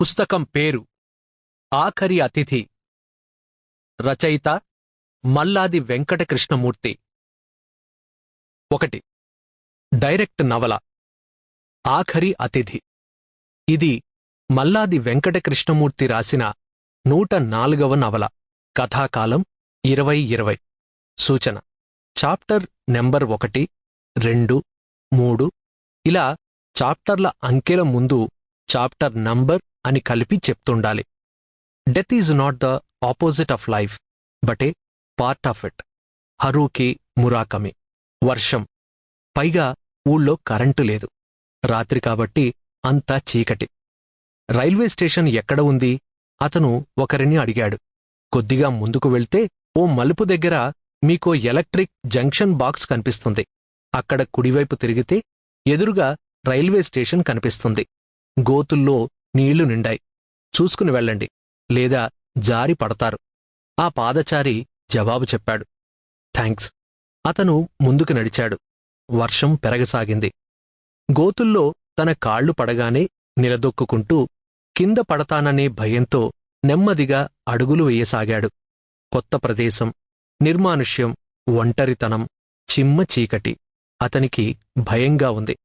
పుస్తకం పేరు. ఆఖరి అతిథి. రచయిత మల్లాది వెంకటకృష్ణమూర్తి. ఒకటి. డైరెక్ట్ నవల. ఆఖరి అతిథి. ఇది మల్లాది వెంకటకృష్ణమూర్తి రాసిన నూట నాలుగవ నవల. కథాకాలం ఇరవై ఇరవై. సూచన. చాప్టర్ నెంబర్ ఒకటి రెండు మూడు. ఇలా చాప్టర్ల అంకెల ముందు చాప్టర్ నంబర్ అని కలిపి చెప్తుండాలి. Death is not the opposite of life but a part of it Haruki Murakami. వర్షం. పైగా ఊళ్ళో కరెంటు లేదు. రాత్రి కాబట్టి అంతా చీకటి. రైల్వే స్టేషన్ ఎక్కడ ఉంది? అతను ఒకరిని అడిగాడు. కొద్దిగా ముందుకు వెళ్తే ఓ మలుపు దగ్గర మీకో ఎలక్ట్రిక్ జంక్షన్ బాక్స్ కనిపిస్తుంది. అక్కడ కుడివైపు తిరిగితే ఎదురుగా రైల్వే స్టేషన్ కనిపిస్తుంది. గోతుల్లో నీళ్ళు నిండాయి. చూసుకుని వెళ్ళండి. లేదా జారి పడతారు. ఆ పాదచారి జవాబు చెప్పాడు. థ్యాంక్స్ అతను ముందుకు నడిచాడు. వర్షం పెరగసాగింది. గోతుల్లో తన కాళ్ళు పడగానే నిలదొక్కుంటూ కింద పడతాననే భయంతో నెమ్మదిగా అడుగులు వేయసాగాడు. కొత్త ప్రదేశం నిర్మానుష్యం ఒంటరితనం చిమ్మ చీకటి. అతనికి భయంగా ఉంది.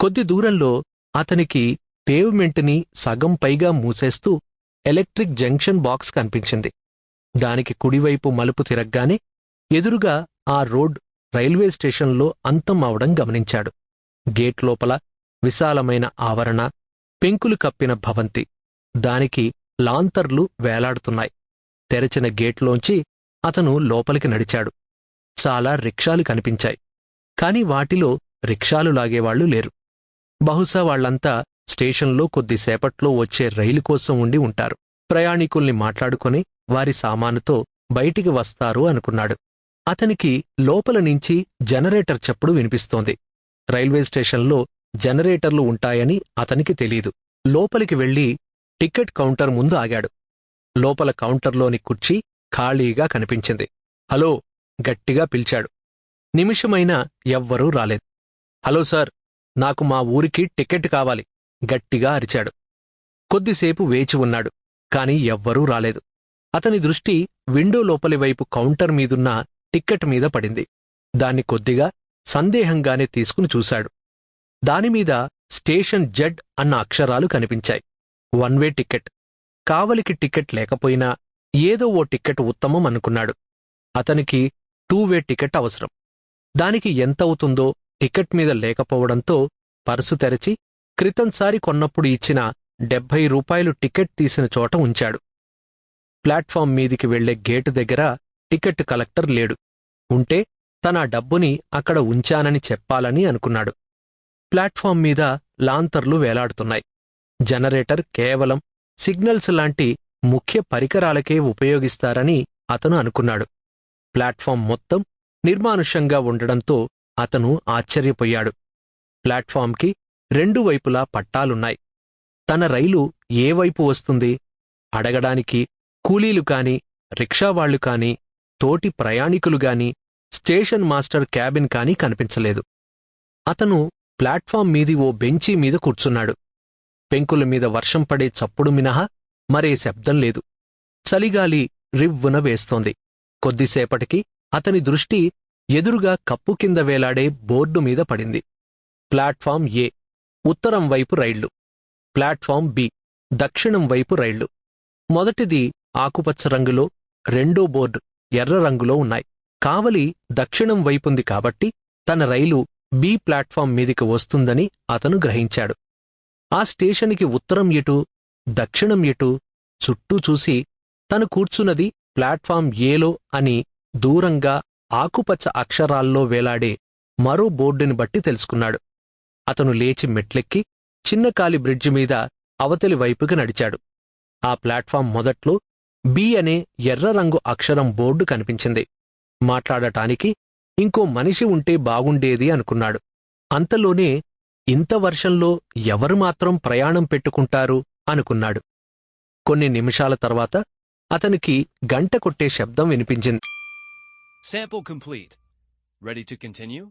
కొద్ది దూరంలో అతనికి పేవ్మెంట్ని సగం పైగా మూసేస్తూ ఎలక్ట్రిక్ జంక్షన్ బాక్స్ కనిపించింది. దానికి కుడివైపు మలుపు తిరగ్గానే ఎదురుగా ఆ రోడ్ రైల్వే స్టేషన్లో అంతం అవడం గమనించాడు. గేట్ లోపల విశాలమైన ఆవరణ పెంకులు కప్పిన భవంతి దానికి లాంతర్లు వేలాడుతున్నాయి. తెరచిన గేట్లోంచి అతను లోపలికి నడిచాడు. చాలా రిక్షాలు కనిపించాయి. కాని వాటిలో రిక్షాలు లాగేవాళ్ళు లేరు. బహుశా వాళ్ళంతా స్టేషన్లో కొద్దిసేపట్లో వచ్చే రైలు కోసం ఉండి ఉంటారు. ప్రయాణికుల్ని మాట్లాడుకొని వారి సామానుతో బయటికి వస్తారు అనుకున్నాడు. అతనికి లోపల నుంచి జనరేటర్ చప్పుడు వినిపిస్తోంది. రైల్వే స్టేషన్లో జనరేటర్లు ఉంటాయని అతనికి తెలీదు. లోపలికి వెళ్ళి టికెట్ కౌంటర్ ముందు ఆగాడు. లోపల కౌంటర్లోని కుర్చీ ఖాళీగా కనిపించింది. హలో గట్టిగా పిలిచాడు. నిమిషమైనా ఎవ్వరూ రాలేదు. హలో సార్ నాకు మా ఊరికి టికెట్ కావాలి. గట్టిగా అరిచాడు. కొద్దిసేపు వేచి ఉన్నాడు కాని ఎవ్వరూ రాలేదు. అతని దృష్టి విండో లోపలి వైపు కౌంటర్ మీదున్న టిక్కెట్ మీద పడింది. దాన్ని కొద్దిగా సందేహంగానే తీసుకుని చూశాడు. దానిమీద స్టేషన్ జెడ్ అన్న అక్షరాలు కనిపించాయి. One way ticket. కావలికి టిక్కెట్ లేకపోయినా ఏదో ఓ టిక్కెట్ ఉత్తమం అనుకున్నాడు. అతనికి టూ వే టికెట్ అవసరం. దానికి ఎంత అవుతుందో టికెట్ మీద లేకపోవడంతో పర్సు తెరచి క్రితంసారి కొన్నప్పుడు ఇచ్చిన డెబ్భై రూపాయలు టికెట్ తీసిన చోట ఉంచాడు. ప్లాట్ఫామ్ మీదికి వెళ్ళే గేటు దగ్గర టికెట్ కలెక్టర్ లేడు. ఉంటే తన డబ్బుని అక్కడ ఉంచానని చెప్పాలని అనుకున్నాడు. ప్లాట్ఫామ్ మీద లాంతర్లు వేలాడుతున్నాయి. జనరేటర్ కేవలం సిగ్నల్స్ లాంటి ముఖ్య పరికరాలకే ఉపయోగిస్తారని అతను అనుకున్నాడు. ప్లాట్ఫామ్ మొత్తం నిర్మానుష్యంగా ఉండడంతో అతను ఆశ్చర్యపోయాడు. ప్లాట్ఫామ్కి రెండు వైపులా పట్టాలున్నాయి. తన రైలు ఏ వైపు వస్తుంది? అడగడానికి కూలీలు కాని రిక్షావాళ్ళు కాని తోటి ప్రయాణికులు గాని స్టేషన్ మాస్టర్ క్యాబిన్ కాని కనిపించలేదు. అతను ప్లాట్ఫామ్ మీది ఓ బెంచీ మీద కూర్చున్నాడు. పెంకుల మీద వర్షం పడే చప్పుడు మినహా మరే శబ్దం లేదు. చలిగాలి రివ్వున వేస్తోంది. కొద్దిసేపటికి అతని దృష్టి ఎదురుగా కప్పు కింద వేలాడే బోర్డు మీద పడింది. Platform A? ఉత్తరం వైపు రైళ్ళు. Platform B. దక్షిణం వైపు రైళ్ళు. మొదటిది ఆకుపచ్చ రంగులో రెండో బోర్డు ఎర్ర రంగులో ఉన్నాయి. కావలి దక్షిణం వైపుంది కాబట్టి తన రైలు బి ప్లాట్ఫామ్ మీదికి వస్తుందని అతను గ్రహించాడు. ఆ స్టేషన్కి ఉత్తరం ఎటు దక్షిణం ఎటు చుట్టూ చూసి తను కూర్చున్నది ప్లాట్ఫామ్ ఏలో అని దూరంగా ఆకుపచ్చ అక్షరాల్లో వేలాడే మరో బోర్డుని బట్టి తెలుసుకున్నాడు. అతను లేచి మెట్లెక్కి చిన్నకాలి బ్రిడ్జి మీద అవతలి వైపుకి నడిచాడు. ఆ ప్లాట్ఫామ్ మొదట్లో బి అనే ఎర్ర రంగు అక్షరం బోర్డు కనిపించింది. మాట్లాడటానికి ఇంకో మనిషి ఉంటే బాగుండేది అనుకున్నాడు. అంతలోనే ఇంత వర్షంలో ఎవరు మాత్రం ప్రయాణం పెట్టుకుంటారు అనుకున్నాడు. కొన్ని నిమిషాల తర్వాత అతనికి గంట కొట్టే శబ్దం వినిపించింది. Sample complete. Ready to continue?